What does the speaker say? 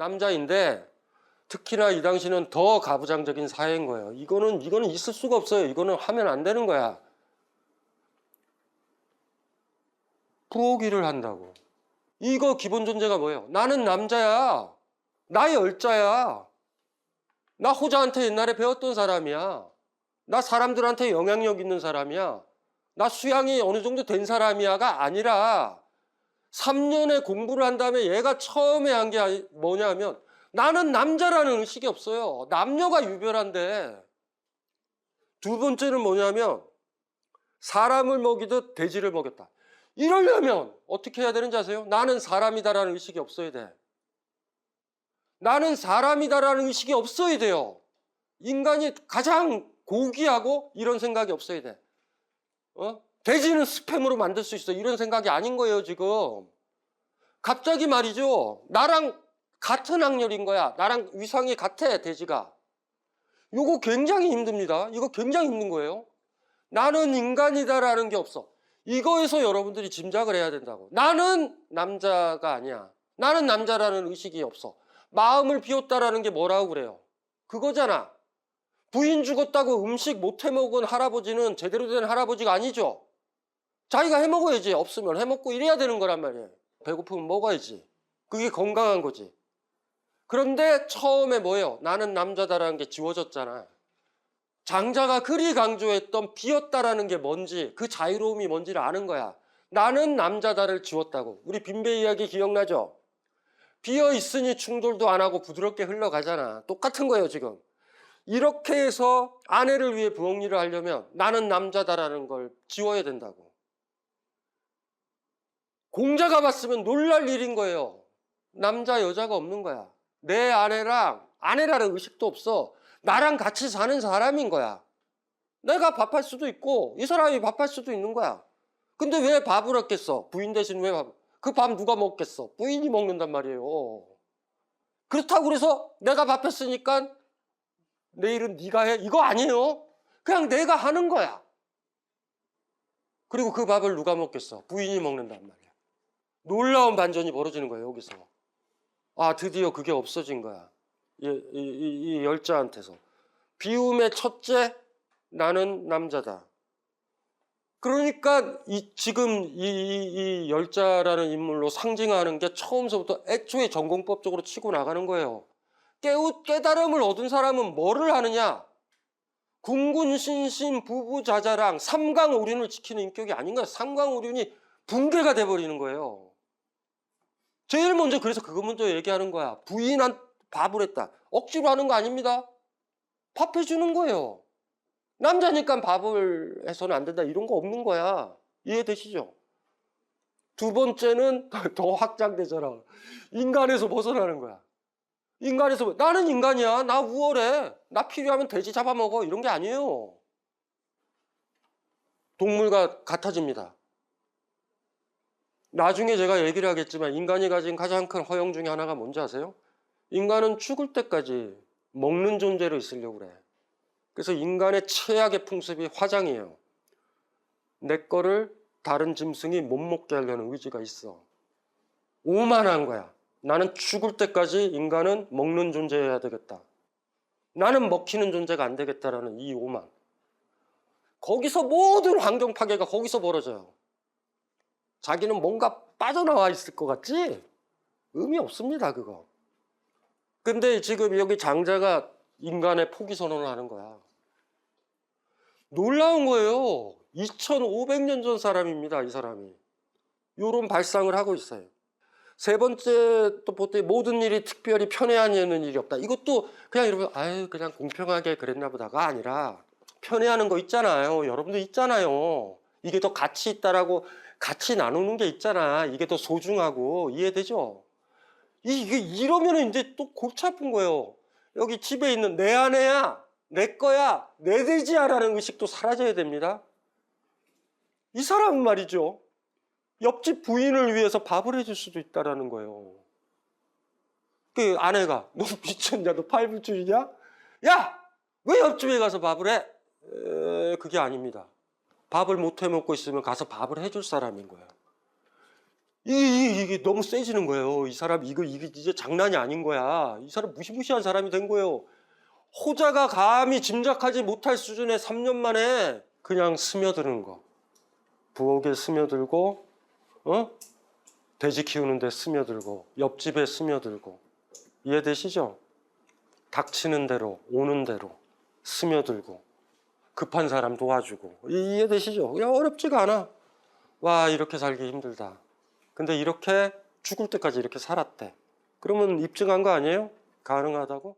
남자인데 특히나 이 당시는 더 가부장적인 사회인 거예요. 이거는 이거는 있을 수가 없어요. 이거는 하면 안 되는 거야. 부호기를 한다고. 이거 기본 존재가 뭐예요? 나는 남자야. 나의 열자야. 나 호자한테 옛날에 배웠던 사람이야. 나 사람들한테 영향력 있는 사람이야. 나 수양이 어느 정도 된 사람이야가 아니라 3년의 공부를 한 다음에 얘가 처음에 한 게 뭐냐면 나는 남자라는 의식이 없어요. 남녀가 유별한데 두 번째는 뭐냐면 사람을 먹이듯 돼지를 먹였다. 이러려면 어떻게 해야 되는지 아세요? 나는 사람이다라는 의식이 없어야 돼. 나는 사람이다라는 의식이 없어야 돼요. 인간이 가장 고귀하고 이런 생각이 없어야 돼. 어? 돼지는 스팸으로 만들 수 있어. 이런 생각이 아닌 거예요, 지금. 갑자기 말이죠. 나랑 같은 학렬인 거야. 나랑 위상이 같아, 돼지가. 이거 굉장히 힘듭니다. 이거 굉장히 힘든 거예요. 나는 인간이다라는 게 없어. 이거에서 여러분들이 짐작을 해야 된다고. 나는 남자가 아니야. 나는 남자라는 의식이 없어. 마음을 비웠다라는 게 뭐라고 그래요? 그거잖아. 부인 죽었다고 음식 못 해먹은 할아버지는 제대로 된 할아버지가 아니죠. 자기가 해먹어야지. 없으면 해먹고 이래야 되는 거란 말이에요. 배고프면 먹어야지. 그게 건강한 거지. 그런데 처음에 뭐예요? 나는 남자다라는 게 지워졌잖아. 장자가 그리 강조했던 비었다라는 게 뭔지, 그 자유로움이 뭔지를 아는 거야. 나는 남자다를 지웠다고. 우리 빈배 이야기 기억나죠? 비어 있으니 충돌도 안 하고 부드럽게 흘러가잖아. 똑같은 거예요, 지금. 이렇게 해서 아내를 위해 부엌일을 하려면 나는 남자다라는 걸 지워야 된다고. 공자가 봤으면 놀랄 일인 거예요. 남자, 여자가 없는 거야. 내 아내랑, 아내라는 의식도 없어. 나랑 같이 사는 사람인 거야. 내가 밥할 수도 있고, 이 사람이 밥할 수도 있는 거야. 근데 왜 밥을 했겠어? 부인 대신 왜 밥? 그 밥 누가 먹겠어? 부인이 먹는단 말이에요. 그렇다고 그래서 내가 밥 했으니까 내일은 네가 해? 이거 아니에요. 그냥 내가 하는 거야. 그리고 그 밥을 누가 먹겠어? 부인이 먹는단 말이야. 놀라운 반전이 벌어지는 거예요, 여기서. 아, 드디어 그게 없어진 거야. 이, 이, 이, 이 열자한테서. 비움의 첫째, 나는 남자다. 그러니까 이, 지금 이, 이, 이 열자라는 인물로 상징하는 게 처음서부터 애초에 전공법적으로 치고 나가는 거예요. 깨우, 깨달음을 얻은 사람은 뭐를 하느냐? 군군 신신 부부자자랑 삼강오륜을 지키는 인격이 아닌가? 삼강오륜이 붕괴가 돼버리는 거예요. 제일 먼저 그래서 그거 먼저 얘기하는 거야. 부인한 밥을 했다. 억지로 하는 거 아닙니다. 밥 해주는 거예요. 남자니까 밥을 해서는 안 된다. 이런 거 없는 거야. 이해되시죠? 두 번째는 더 확장되잖아. 인간에서 벗어나는 거야. 인간에서 뭐- 나는 인간이야. 나 우월해. 나 필요하면 돼지 잡아먹어. 이런 게 아니에요. 동물과 같아집니다. 나중에 제가 얘기를 하겠지만 인간이 가진 가장 큰 허영 중에 하나가 뭔지 아세요? 인간은 죽을 때까지 먹는 존재로 있으려고 그래. 그래서 인간의 최악의 풍습이 화장이에요. 내 거를 다른 짐승이 못 먹게 하려는 의지가 있어. 오만한 거야. 나는 죽을 때까지 인간은 먹는 존재여야 되겠다. 나는 먹히는 존재가 안 되겠다라는 이 오만. 거기서 모든 환경 파괴가 거기서 벌어져요. 자기는 뭔가 빠져나와 있을 것 같지? 의미 없습니다, 그거. 근데 지금 여기 장자가 인간의 포기 선언을 하는 거야. 놀라운 거예요. 2500년 전 사람입니다, 이 사람이. 요런 발상을 하고 있어요. 세 번째 또 보통 모든 일이 특별히 편애하는 일이 없다. 이것도 그냥 여러분 아유 그냥 공평하게 그랬나 보다가 아니라 편애하는 거 있잖아요. 여러분도 있잖아요. 이게 더 가치 있다라고 같이 나누는 게 있잖아. 이게 더 소중하고 이해되죠? 이- 이게 이러면 이제 또 골치 아픈 거예요. 여기 집에 있는 내 아내야, 내 거야, 내 돼지야라는 의식도 사라져야 됩니다. 이 사람은 말이죠. 옆집 부인을 위해서 밥을 해줄 수도 있다라는 거예요. 그 아내가 너 미쳤냐? 너 팔불출이냐? 야! 왜 옆집에 가서 밥을 해? 에, 그게 아닙니다. 밥을 못 해 먹고 있으면 가서 밥을 해줄 사람인 거예요. 이게, 이게 너무 세지는 거예요. 이 사람 이거 이게 이제 장난이 아닌 거야. 이 사람 무시무시한 사람이 된 거예요. 호자가 감히 짐작하지 못할 수준의 3년 만에 그냥 스며드는 거. 부엌에 스며들고, 어? 돼지 키우는데 스며들고, 옆집에 스며들고. 이해되시죠? 닥치는 대로, 오는 대로 스며들고, 급한 사람 도와주고. 이- 이해되시죠? 야, 어렵지가 않아. 와, 이렇게 살기 힘들다. 근데 이렇게 죽을 때까지 이렇게 살았대. 그러면 입증한 거 아니에요? 가능하다고?